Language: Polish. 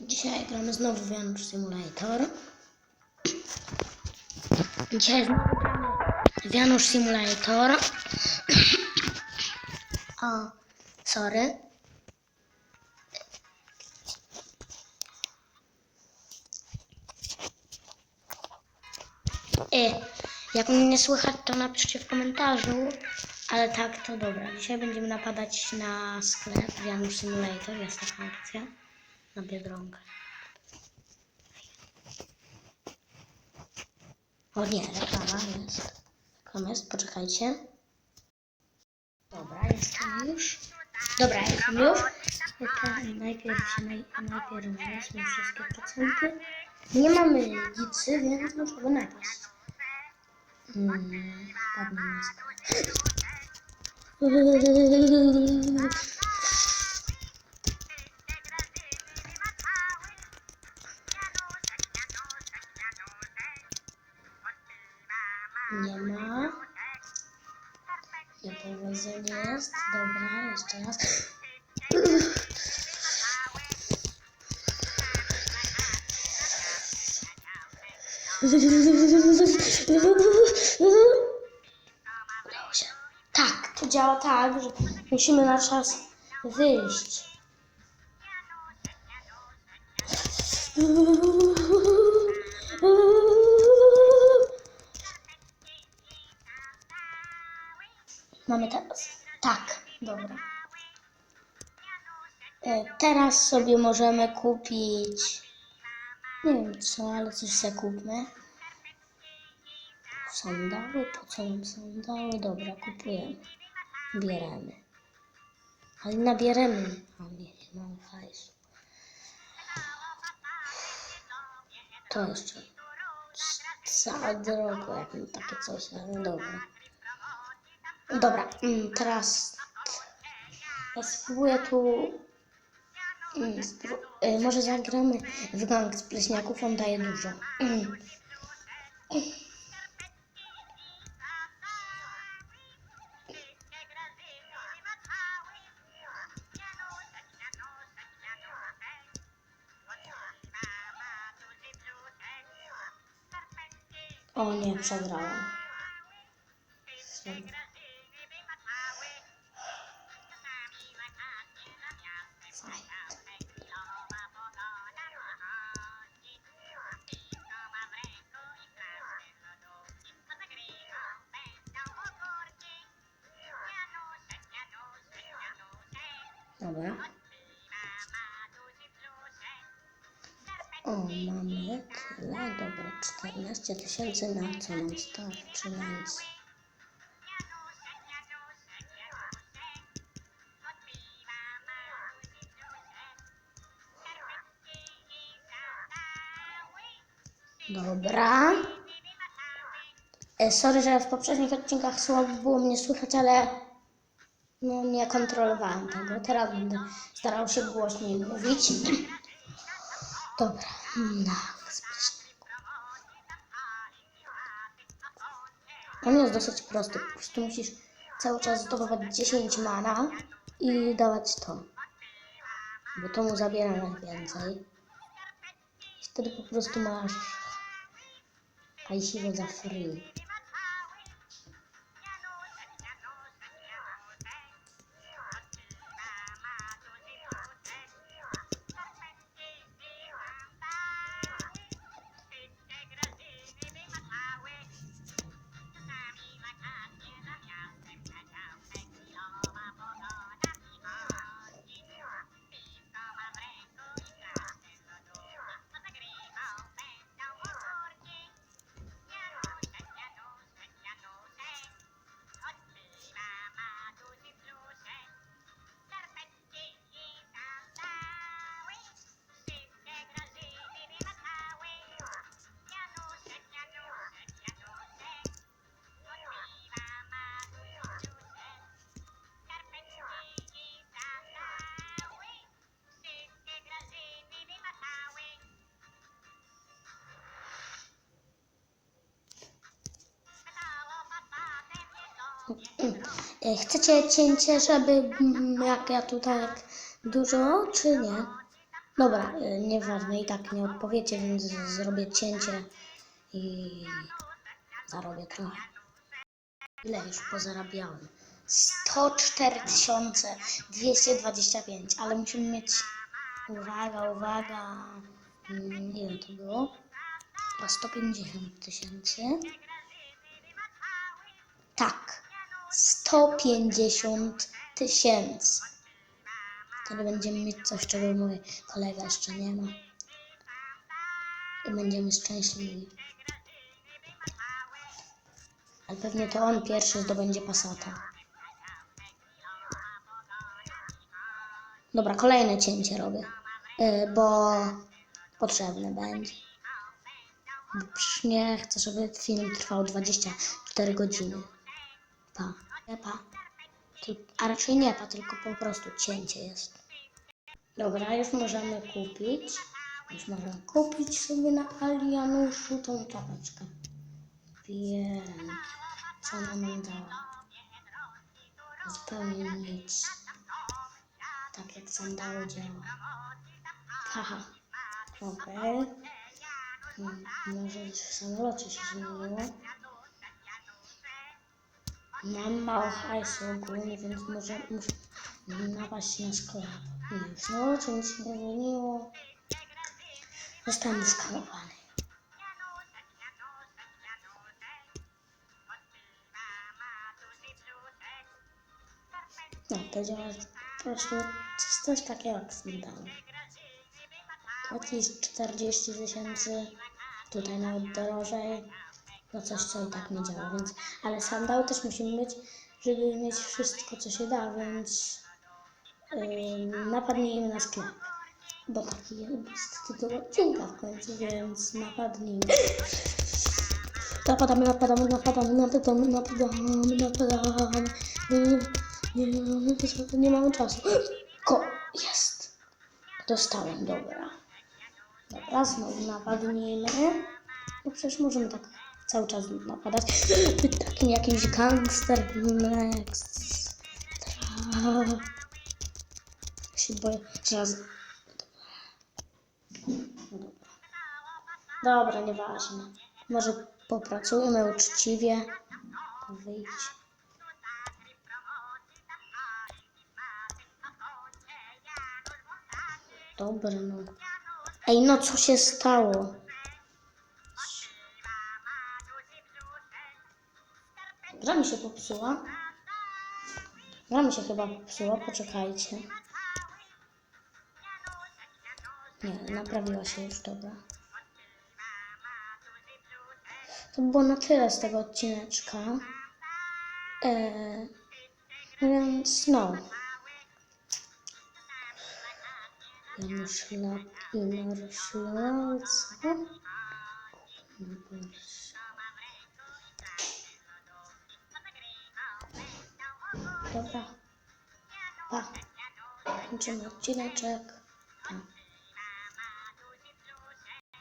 Dzisiaj gramy znowu w Simulator. Dzisiaj znowu gramy w Simulator. O, sorry. I jak mnie nie słychać, to napiszcie w komentarzu. Ale tak, to dobra. Dzisiaj będziemy napadać na sklep w Simulator. Jest taka akcja na Biedronkę. O nie, reklama jest. Reklama jest, poczekajcie. Dobra, jestem już. Dobra, jestem już. To najpierw naj, najpierw wezmę wszystkie procenty. Nie mamy gicy, więc możemy napaść. Hmm, wpadnie na Nie ma. Niepowodzenie jest. Dobra, jeszcze raz. Udało się. Tak, to działa tak, że musimy na czas wyjść. Mamy teraz. Tak, dobra. E, Teraz sobie możemy kupić. Nie wiem co, ale coś sobie kupmy. Sandały, po co nam sandały? Dobra, kupujemy. Bieremy. Ale nabieremy. A nie, nie mam hajsu. To jeszcze. Za drogo, jak takie coś, dobra. Dobra, mm, teraz ja spróbuję tu. Mm, spró- y, może zagramy w gang z pleśniaków, on daje dużo. Mm. O nie, przegrałem. Dobra. O, mamy tyle. Dobra, 14 tysięcy na co nam starczy więc. Dobra. E, Sorry, że w poprzednich odcinkach słabo było mnie słychać, ale no, nie kontrolowałem tego. Teraz będę starał się głośniej mówić. Dobra. No, On jest dosyć prosty. Po prostu musisz cały czas zdobywać 10 mana i dawać to. Bo to mu zabiera najwięcej. Wtedy po prostu masz hajsiwo za free. Chcecie cięcie, żeby mm, jak ja tutaj dużo, czy nie? Dobra, y, nieważne, i tak nie odpowiecie, więc zrobię cięcie i zarobię trochę. Ile już pozarabiałem? 104 225, ale musimy mieć... Uwaga, uwaga. Mm, Ile to było? Chyba 150 tysięcy. Tak. 150 tysięcy. Wtedy będziemy mieć coś, czego mój kolega jeszcze nie ma. I będziemy szczęśliwi. Ale pewnie to on pierwszy zdobędzie pasata. Dobra, kolejne cięcie robię. Yy, bo potrzebne będzie. Bo przecież nie chcę, żeby film trwał 24 godziny. Pa. Nie pa. Tyl- A raczej nie pa, tylko po prostu cięcie jest. Dobra, już możemy kupić. Już kupić sobie na Alianuszu tą czapeczkę. Pięknie. Co nam dała? Zupełnie nic. Tak jak sandało działa. Haha. Okej. Hmm, Może w samolocie się zmieniło. Mam mało hajsu ogólnie, więc może muszę napaść na sklep. W samolocie nic się nie zmieniło. Zostałem skanowany. No, to działa po prostu coś, takiego jak sandał. Jakieś 40 tysięcy, tutaj nawet drożej. No coś, co i tak nie działa, więc... Ale sandał też musimy mieć, żeby mieć wszystko, co się da, więc... Yy, napadnijmy na sklep. Bo taki jest tytuł odcinka w końcu, więc napadnijmy. Napadamy, napadamy, napadamy, napadamy, napadamy, napadamy. Nie, nie, nie, nie mamy czasu. Ko, jest. Dostałem, dobra. Dobra, znowu napadnijmy. No przecież możemy tak cały czas napadać. Takim jakimś gangster next. Tra- się boję, raz... Dobra. Dobra, nieważne. Może popracujemy uczciwie. Wyjdź. Dobra, no. Ej, no co się stało? Mi się popsuła. Gra mi się chyba popsuła, poczekajcie. Nie, naprawiła się już, dobra. To było na tyle z tego odcineczka. Eee, więc no. Janusz Lap i Marszalca. Dobra. Pa. Kończymy odcineczek. Pa.